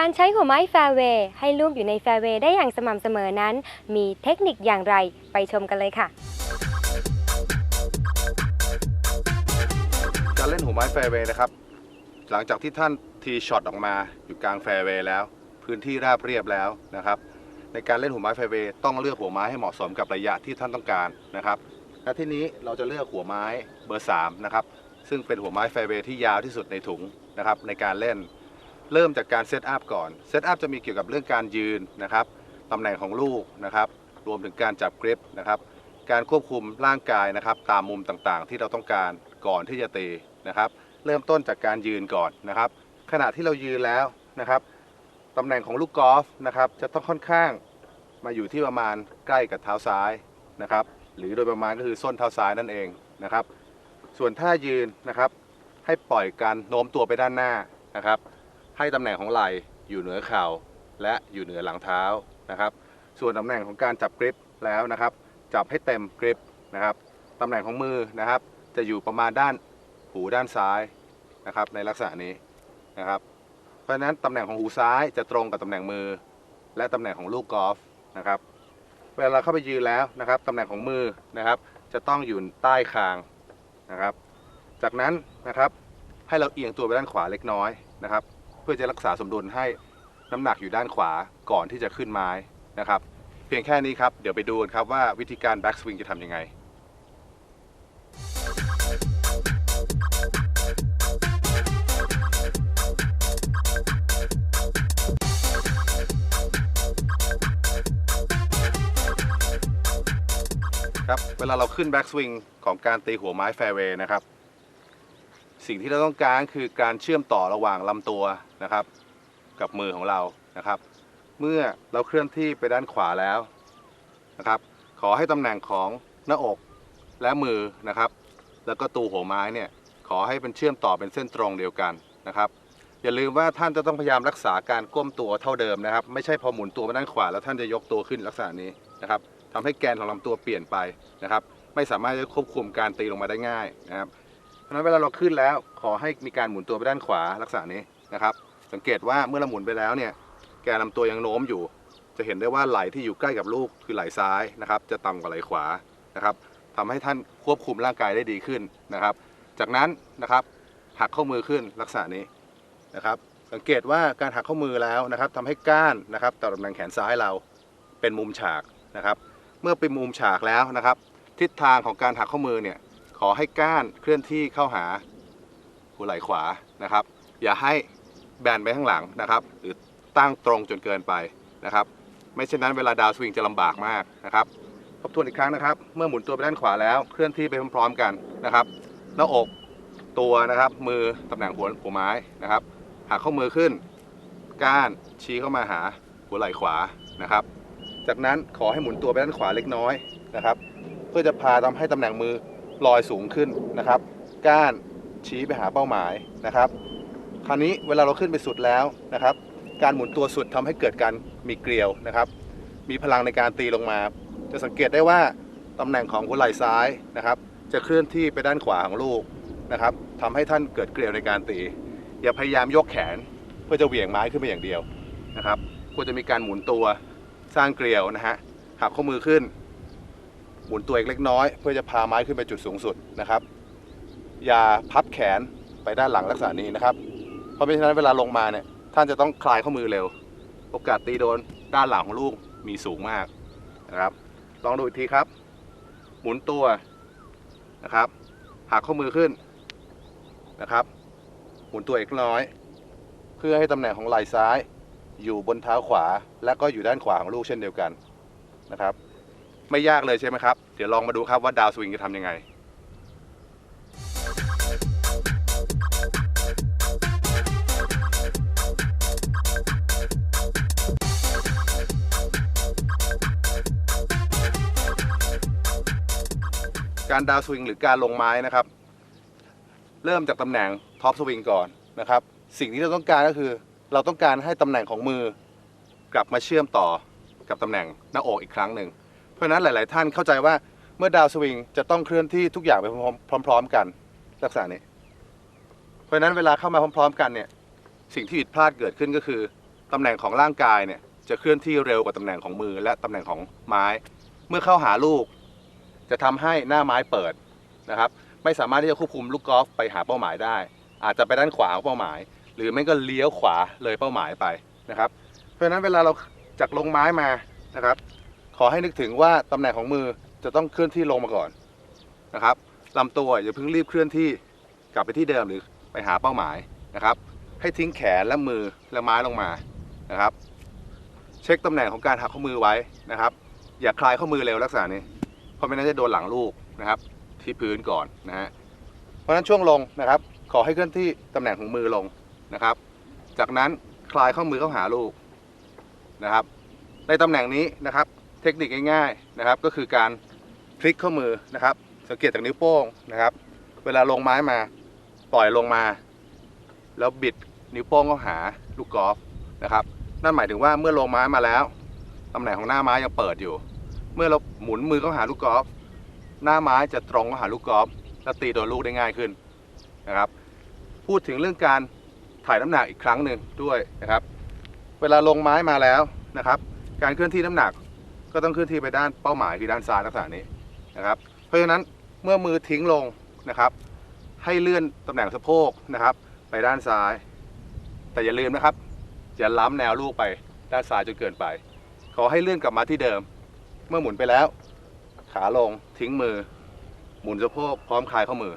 การใช้หัวไม้แฟร์เวย์ให้ลูกอยู่ในแฟร์เวย์ได้อย่างสม่ำเสมอนั้น มีเทคนิคอย่างไรไปชมกันเลยค่ะ การเล่นหัวไม้แฟร์เวย์นะครับ หลังจากที่ท่านทีช็อตออกมาอยู่กลางแฟร์เวย์แล้ว พื้นที่ราบเรียบแล้วนะครับ ในการเล่นหัวไม้แฟร์เวย์ต้องเลือกหัวไม้ให้เหมาะสมกับระยะที่ท่านต้องการนะครับและที่นี้เราจะเลือกหัวไม้เบอร์3นะครับซึ่งเป็นหัวไม้แฟร์เวย์ที่ยาวที่สุดในถุงนะครับในการเล่น เริ่มจากการเซตอัพก่อนเซตอัพจะมีเกี่ยวกับเรื่องการยืนนะครับตำแหน่งของลูกนะครับรวมถึงการจับกริปนะครับการควบคุมร่างกายนะครับตามมุมต่างๆ ที่เราต้องการก่อนที่จะตีนะครับ เริ่มต้นจากการยืนก่อนนะครับ ขณะที่เรายืนแล้วนะครับตำแหน่งของลูกกอล์ฟนะครับจะต้องค่อนข้างมาอยู่ที่ประมาณใกล้กับเท้าซ้ายนะครับ หรือโดยประมาณก็คือส้นเท้าซ้ายนั่นเองนะครับ ส่วนท่ายืนนะครับ ให้ปล่อยการโน้มตัวไปด้านหน้านะครับ ให้ตำแหน่งของไหล่อยู่เหนือเข่าและอยู่เหนือหลังเท้านะครับ ส่วนตำแหน่งของการจับกริปแล้วนะครับ จับให้เต็มกริปนะครับตำแหน่งของมือนะครับ จะอยู่ประมาณด้านหูด้านซ้ายนะครับในลักษณะนี้นะครับ เพราะฉะนั้นตำแหน่งของหูซ้ายจะตรงกับตำแหน่งมือ และตำแหน่งของลูกกอล์ฟนะครับ เวลาเราเข้าไปยืนแล้วนะครับตำแหน่งของมือนะครับ จะต้องอยู่ใต้คางนะครับ จากนั้นนะครับให้เราเอียงตัวไปด้านขวาเล็กน้อยนะครับ พื่อจะรักษาสมดุลให้น้ำหนักอยู่ด้านขวาก่อนที่จะขึ้นไม้นะครับ เพียงแค่นี้ครับ เดี๋ยวไปดูกันครับว่าวิธีการแบ็กสวิงจะทำยังไงครับเวลาเราขึ้นแบ็กสวิงของการตีหัวไม้แฟร์เวย์นะครับ สิ่งที่เราต้องการคือการเชื่อมต่อระหว่างลำตัวนะครับ กับมือของเรานะครับ เมื่อเราเคลื่อนที่ไปด้านขวาแล้วนะครับ ขอให้ตำแหน่งของหน้าอกและมือนะครับ แล้วก็ตูหัวไม้เนี่ยขอให้เป็นเชื่อมต่อเป็นเส้นตรงเดียวกันนะครับ อย่าลืมว่าท่านจะต้องพยายามรักษาการก้มตัวเท่าเดิมนะครับ ไม่ใช่พอหมุนตัวไปด้านขวาแล้วท่านจะยกตัวขึ้นลักษณะนี้นะครับทำให้แกนของลำตัวเปลี่ยนไปนะครับ ไม่สามารถจะควบคุมการตีลงมาได้ง่ายนะครับ เพราะฉะนั้นเวลาเราขึ้นแล้วขอให้มีการหมุนตัวไปด้านขวาลักษณะนี้นะครับ สังเกตว่าเมื่อเราหมุนไปแล้วเนี่ยแกนลำตัวยังโน้มอยู่ จะเห็นได้ว่าไหล่ที่อยู่ใกล้กับลูกคือไหล่ซ้ายนะครับ จะต่ำกว่าไหล่ขวานะครับทำให้ท่านควบคุมร่างกายได้ดีขึ้นนะครับ จากนั้นนะครับหักข้อมือขึ้นลักษณะนี้นะครับ สังเกตว่าการหักข้อมือแล้วนะครับทำให้ก้านนะครับต่อตำแหน่งแขนซ้ายเราเป็นมุมฉากนะครับ เมื่อเป็นมุมฉากแล้วนะครับ ทิศทางของการหักข้อมือเนี่ย ขอให้ก้านเคลื่อนที่เข้าหาหัวไหล่ขวานะครับ อย่าให้แบนไปข้างหลังนะครับ หรือตั้งตรงจนเกินไปนะครับ ไม่เช่นนั้นเวลาดาวสวิงจะลำบากมากนะครับทบทวนอีกครั้งนะครับ เมื่อหมุนตัวไปด้านขวาแล้วเคลื่อนที่ไปพร้อมๆกันนะครับหน้าอกตัวนะครับ มือตำแหน่งหัวหัวไม้นะครับหักข้อมือขึ้น ก้านชี้เข้ามาหาหัวไหล่ขวานะครับ จากนั้นขอให้หมุนตัวไปด้านขวาเล็กน้อยนะครับ เพื่อจะพาทำให้ตำแหน่งมือ ลอยสูงขึ้นนะครับ ก้านชี้ไปหาเป้าหมายนะครับคราวนี้เวลาเราขึ้นไปสุดแล้วนะครับ การหมุนตัวสุดทำให้เกิดการมีเกลียวนะครับ มีพลังในการตีลงมา จะสังเกตได้ว่าตำแหน่งของหัวไหล่ซ้ายนะครับ จะเคลื่อนที่ไปด้านขวาของลูกนะครับทำให้ท่านเกิดเกลียวในการตี อย่าพยายามยกแขนเพื่อจะเหวี่ยงไม้ขึ้นไปอย่างเดียวนะครับควรจะมีการหมุนตัวสร้างเกลียวนะฮะหักข้อมือขึ้น หมุนตัวอีกเล็กน้อย เพื่อจะพาไม้ขึ้นไปจุดสูงสุดนะครับ อย่าพับแขนไปด้านหลังลักษณะนี้นะครับ เพราะไม่ฉะนั้นเวลาลงมาเนี่ยท่านจะต้องคลายข้อมือเร็ว โอกาสตีโดนด้านหลังของลูกมีสูงมากนะครับ ลองดูอีกทีครับ หมุนตัวนะครับหักข้อมือขึ้นนะครับ หมุนตัวอีกเล็กน้อย เพื่อให้ตำแหน่งของไหล่ซ้าย อยู่บนเท้าขวา และก็อยู่ด้านขวาของลูกเช่นเดียวกันนะครับ ไม่ยากเลยใช่ไหมครับ เดี๋ยวลองมาดูครับว่าดาวสวิงจะทำยังไง การดาวสวิงหรือการลงไม้นะครับ เริ่มจากตำแหน่งท็อปสวิงก่อนนะครับ สิ่งที่เราต้องการก็คือ เราต้องการให้ตำแหน่งของมือกลับมาเชื่อมต่อกับตำแหน่งหน้าอกอีกครั้งหนึ่ง เพราะฉะนั้นหลาย ๆ ท่านเข้าใจว่าเมื่อดาวสวิงจะต้องเคลื่อนที่ทุกอย่างไปพร้อม ๆ กันลักษณะนี้ เพราะฉะนั้นเวลาเข้ามาพร้อม ๆ กันเนี่ยสิ่งที่ผิดพลาดเกิดขึ้นก็คือตำแหน่งของร่างกายเนี่ยจะเคลื่อนที่เร็วกว่าตำแหน่งของมือ และตำแหน่งของไม้ เมื่อเข้าหาลูก จะทำให้หน้าไม้เปิดนะครับ ไม่สามารถที่จะควบคุมลูกกอล์ฟไปหาเป้าหมายได้ อาจจะไปด้านขวาของเป้าหมาย หรือไม่ก็เลี้ยวขวาเลยเป้าหมายไปนะครับ เพราะฉะนั้นเวลาเราจากลงไม้มานะครับ ขอให้นึกถึงว่าตำแหน่งของมือจะต้องเคลื่อนที่ลงมาก่อนนะครับลำตัวอย่าเพิ่งรีบเคลื่อนที่กลับไปที่เดิมหรือไปหาเป้าหมายนะครับ ให้ทิ้งแขนและมือและไม้ลงมานะครับ เช็คตำแหน่งของการหักข้อมือไว้นะครับ อย่าคลายข้อมือเร็วลักษณะนี้ เพราะไม่นั้นจะโดนหลังลูกนะครับ ที่พื้นก่อนนะฮะเพราะฉะนั้นช่วงลงนะครับ ขอให้เคลื่อนที่ตำแหน่งของมือลงนะครับ จากนั้นคลายข้อมือเข้าหาลูกนะครับ ในตำแหน่งนี้นะครับ เทคนิคง่ายๆนะครับ ก็คือการพลิกข้อมือนะครับ สังเกตจากนิ้วโป้งนะครับ เวลาลงไม้มาปล่อยลงมา แล้วบิดนิ้วโป้งเข้าหาลูกกอล์ฟนะครับ นั่นหมายถึงว่าเมื่อลงไม้มาแล้วตำแหน่งของหน้าไม้ยังเปิดอยู่ เมื่อเราหมุนมือเข้าหาลูกกอล์ฟหน้าไม้จะตรงเข้าหาลูกกอล์ฟและตีโดนลูกได้ง่ายขึ้นนะครับ พูดถึงเรื่องการถ่ายน้ำหนักอีกครั้งหนึ่งด้วยนะครับ เวลาลงไม้มาแล้วนะครับ การเคลื่อนที่น้ำหนัก ก็ต้องเคลื่อนที่ไปด้านเป้าหมายคือด้านซ้ายลักษณะนี้นะครับ เพราะฉะนั้นเมื่อมือทิ้งลงนะครับ ให้เลื่อนตำแหน่งสะโพกนะครับ ไปด้านซ้าย แต่อย่าลืมนะครับอย่าล้ำแนวลูกไปด้านซ้ายจนเกินไป ขอให้เลื่อนกลับมาที่เดิม เมื่อหมุนไปแล้ว ขาลงทิ้งมือ หมุนสะโพกพร้อมคลายข้อมือ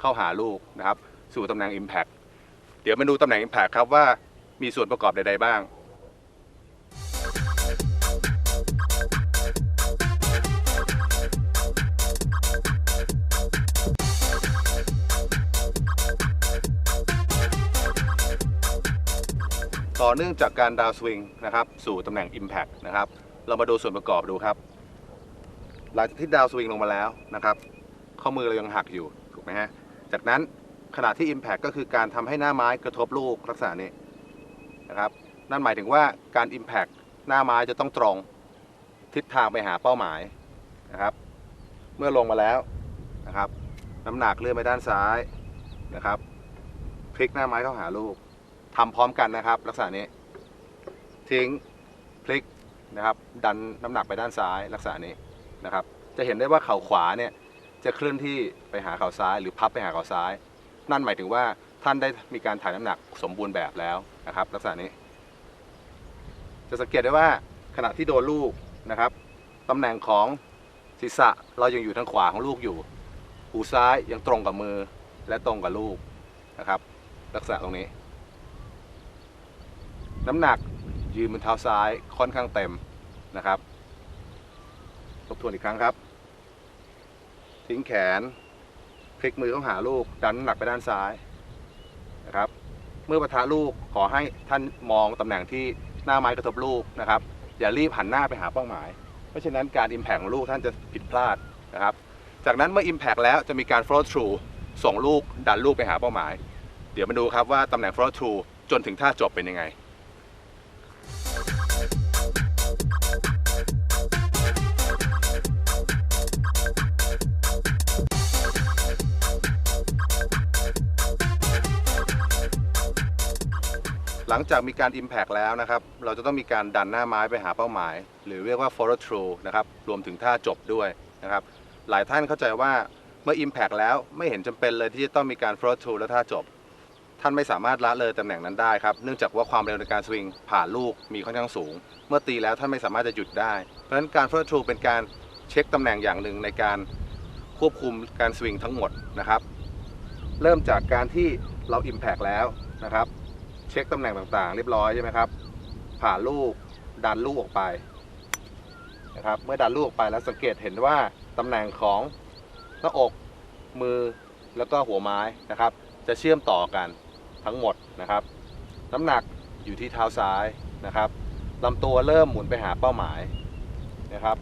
เข้าหาลูกนะครับ สู่ตำแหน่ง Impact เดี๋ยวมาดูตำแหน่ง Impact ครับว่ามีส่วนประกอบใดๆบ้าง ต่อเนื่องจากการดาวสวิงนะครับสู่ตำแหน่ง Impact นะครับเรามาดูส่วนประกอบดูครับ หลังจากที่ดาวสวิงลงมาแล้วนะครับข้อมือเรายังหักอยู่ถูกไหมฮะจากนั้นขณะที่ Impact ก็คือการทำให้หน้าไม้กระทบลูกลักษณะนี้นะครับนั่นหมายถึงว่าการ Impact หน้าไม้จะต้องตรงทิศทางไปหาเป้าหมายนะครับ เมื่อลงมาแล้วนะครับ น้ำหนักเลื่อนไปด้านซ้ายนะครับพลิกหน้าไม้เข้าหาลูก ทำพร้อมกันนะครับ ลักษณะนี้ทิ้งพลิกนะครับ ดันน้ำหนักไปด้านซ้ายลักษณะนี้นะครับ จะเห็นได้ว่าเข่าขวาเนี่ยจะเคลื่อนที่ไปหาเข่าซ้าย หรือพับไปหาเข่าซ้าย นั่นหมายถึงว่าท่านได้มีการถ่ายน้ำหนักสมบูรณ์แบบแล้วนะครับ ลักษณะนี้ จะสังเกตได้ว่าขณะที่โดนลูกนะครับตำแหน่งของศีรษะเรายังอยู่ทางขวาของลูกอยู่ หูซ้ายยังตรงกับมือและตรงกับลูกนะครับ ลักษณะตรงนี้ น้ำหนักยืนบนเท้าซ้ายค่อนข้างเต็มนะครับทบทวนอีกครั้งครับ ทิ้งแขน พลิกมือเข้าหาลูก ดันน้ำหนักไปด้านซ้ายนะครับ เมื่อประทะลูกขอให้ท่านมองตำแหน่งที่หน้าไม้กระทบลูกนะครับ อย่ารีบหันหน้าไปหาเป้าหมาย เพราะฉะนั้นการ Impact ของลูกท่านจะผิดพลาดนะครับ จากนั้นเมื่อ Impact แล้วจะมีการ follow through ส่งลูกดันลูกไปหาเป้าหมาย เดี๋ยวมาดูครับว่าตำแหน่ง follow through จนถึงท่าจบเป็นยังไง หลังจากมีการ Impact แล้วนะครับ เราจะต้องมีการดันหน้าไม้ไปหาเป้าหมาย หรือเรียกว่า follow through นะครับรวมถึงท่าจบด้วยนะครับ หลายท่านเข้าใจว่าเมื่อ Impact แล้วไม่เห็นจำเป็นเลยที่จะต้องมีการ follow through และท่าจบ ท่านไม่สามารถละเลยตำแหน่งนั้นได้ครับเนื่องจากว่าความเร็วในการสวิงผ่านลูกมีค่อนข้างสูง เมื่อตีแล้วท่านไม่สามารถจะหยุดได้ เพราะฉะนั้นการ follow through เป็นการเช็คตำแหน่งอย่างหนึ่งในการควบคุมการสวิงทั้งหมดนะครับ เริ่มจากการที่เรา Impact แล้วนะครับ เช็คตำแหน่งต่างๆ เรียบร้อยใช่ไหมครับ ผ่านลูกดันลูกออกไปนะครับ เมื่อดันลูกออกไปแล้วสังเกตเห็นว่าตำแหน่งของหน้าอกมือแล้วก็หัวไม้นะครับ จะเชื่อมต่อกันทั้งหมดนะครับ น้ำหนักอยู่ที่เท้าซ้ายนะครับลำตัวเริ่มหมุนไปหาเป้าหมายนะครับ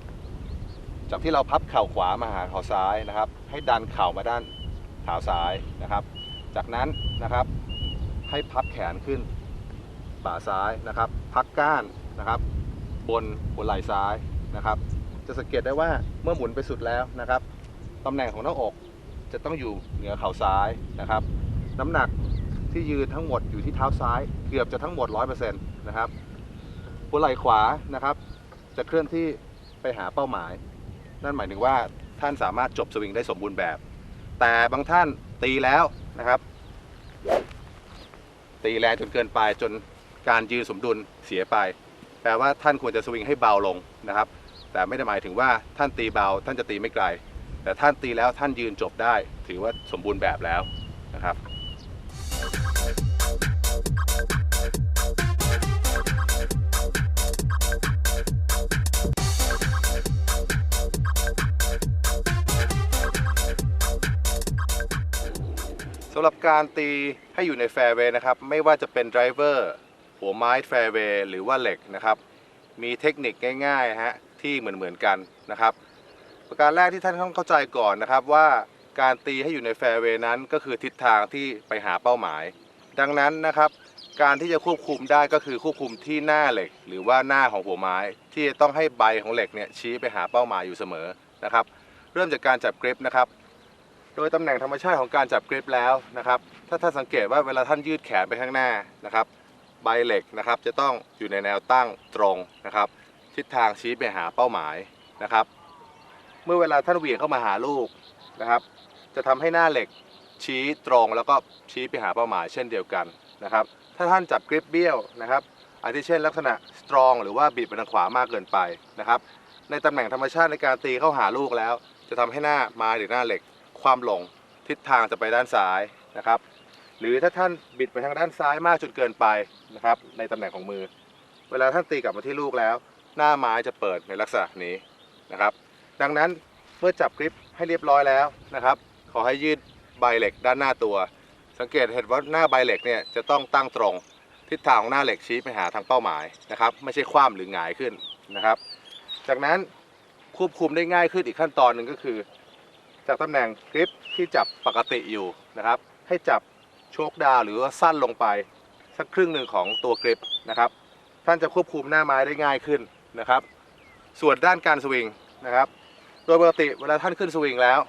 จากที่เราพับเข่าขวามาหาเข่าซ้ายนะครับ ให้ดันเข่ามาด้านเท้าซ้ายนะครับ จากนั้นนะครับ ให้พับแขนขึ้น บ่าซ้ายนะครับ พักก้านนะครับ บนบนไหล่ซ้ายนะครับ จะสังเกตได้ว่าเมื่อหมุนไปสุดแล้วนะครับตำแหน่งของหน้าอกจะต้องอยู่เหนือเข่าซ้ายนะครับ น้ำหนักที่ยืนทั้งหมดอยู่ที่เท้าซ้าย เกือบจะทั้งหมด 100%นะครับหัวไหล่ขวานะครับ จะเคลื่อนที่ไปหาเป้าหมาย นั่นหมายถึงว่าท่านสามารถจบสวิงได้สมบูรณ์แบบ แต่บางท่านตีแล้วนะครับ ตีแรงจนเกินไปจนการยืนสมดุลเสียไป แปลว่าท่านควรจะสวิงให้เบาลงนะครับ แต่ไม่ได้หมายถึงว่าท่านตีเบา ท่านจะตีไม่ไกล แต่ท่านตีแล้วท่านยืนจบได้ ถือว่าสมบูรณ์แบบแล้วนะครับำหรับการตีให้อยู่ในแฟร์เวย์นะครับ ไม่ว่าจะเป็นไดรเวอร์หัวไม้แฟร์เวย์หรือว่าเหล็กนะครับ มีเทคนิคง่ายๆฮะที่เหมือนๆกันนะครับ ประการแรกที่ท่านต้องเข้าใจก่อนนะครับว่าการตีให้อยู่ในแฟร์เวย์นั้นก็คือทิศทางที่ไปหาเป้าหมาย ดังนั้นนะครับ การที่จะควบคุมได้ก็คือควบคุมที่หน้าเหล็ก หรือว่าหน้าของหัวไม้ ที่จะต้องให้ใบของเหล็กเนี่ยชี้ไปหาเป้าหมายอยู่เสมอนะครับ เริ่มจากการจับกริปนะครับ โดยตำแหน่งธรรมชาติของการจับกริปแล้วนะครับ ถ้าท่านสังเกตว่าเวลาท่านยืดแขนไปข้างหน้านะครับ ใบเหล็กนะครับจะต้องอยู่ในแนวตั้งตรงนะครับ ทิศทางชี้ไปหาเป้าหมายนะครับ เมื่อเวลาท่านเหวี่ยงเข้ามาหาลูกนะครับ จะทำให้หน้าเหล็กชี้ตรงแล้วก็ชี้ไปหาเป้าหมายเช่นเดียวกันนะครับ ถ้าท่านจับกริปเบี้ยวนะครับอาทิเช่นลักษณะสตรองหรือว่าบิดไปทางขวามากเกินไปนะครับ ในตำแหน่งธรรมชาติในการตีเข้าหาลูกแล้ว จะทำให้หน้าไม้หรือหน้าเหล็ก ความหลงทิศทางจะไปด้านซ้ายนะครับ หรือถ้าท่านบิดไปทางด้านซ้ายมากจนเกินไปนะครับ ในตำแหน่งของมือ เวลาท่านตีกลับมาที่ลูกแล้ว หน้าไม้จะเปิดในลักษณะนี้นะครับ ดังนั้นเมื่อจับกริปให้เรียบร้อยแล้วนะครับ ขอให้ยืดใบเหล็กด้านหน้าตัว สังเกตเห็นว่าหน้าใบเหล็กเนี่ยจะต้องตั้งตรง ทิศทางของหน้าเหล็กชี้ไปหาทางเป้าหมายนะครับ ไม่ใช่คว่ำหรือหงายขึ้นนะครับ จากนั้นควบคุมได้ง่ายขึ้นอีกขั้นตอนหนึ่งก็คือ จากตำแหน่งกริปที่จับปกติอยู่นะครับ ให้จับโชคดาวหรือว่าสั้นลงไป สักครึ่งหนึ่งของตัวกริปนะครับ ท่านจะควบคุมหน้าไม้ได้ง่ายขึ้นนะครับ ส่วนด้านการสวิงนะครับ โดยปกติเวลาท่านขึ้นสวิงแล้ว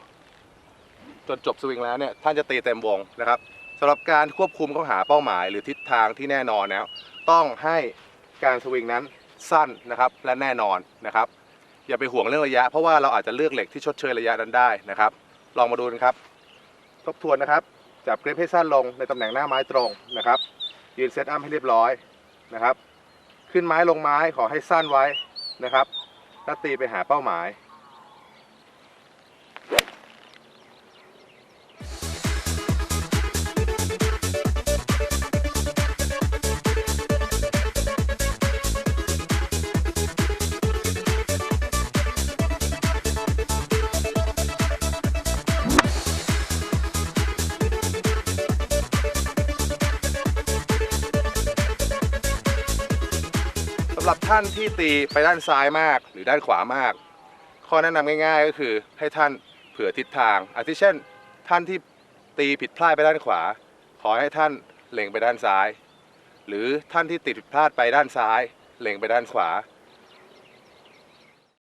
จนจบสวิงแล้วเนี่ยท่านจะตีเต็มวงนะครับสำหรับการควบคุมเข้าหาเป้าหมาย หรือทิศทางที่แน่นอนแล้วต้องให้การสวิงนั้นสั้นนะครับและแน่นอนนะครับ อย่าไปห่วงเรื่องระยะ เพราะว่าเราอาจจะเลือกเหล็กที่ชดเชยระยะนั้นได้นะครับ ลองมาดูนะครับ ทบทวนนะครับ จับกริปให้สั้นลงในตำแหน่งหน้าไม้ตรงนะครับ ยืนเซตอัพให้เรียบร้อยนะครับ ขึ้นไม้ลงไม้ขอให้สั้นไว้นะครับแล้วตีไปหาเป้าหมายำหรับท่านที่ตีไปด้านซ้ายมากหรือด้านขวามาก ข้อแนะนำง่าย ๆ ก็คือให้ท่านเผื่อทิศทาง อาทิเช่น ท่านที่ตีผิดพลาดไปด้านขวา ขอให้ท่านเล็งไปด้านซ้าย หรือท่านที่ติดผิดพลาดไปด้านซ้าย เล็งไปด้านขวา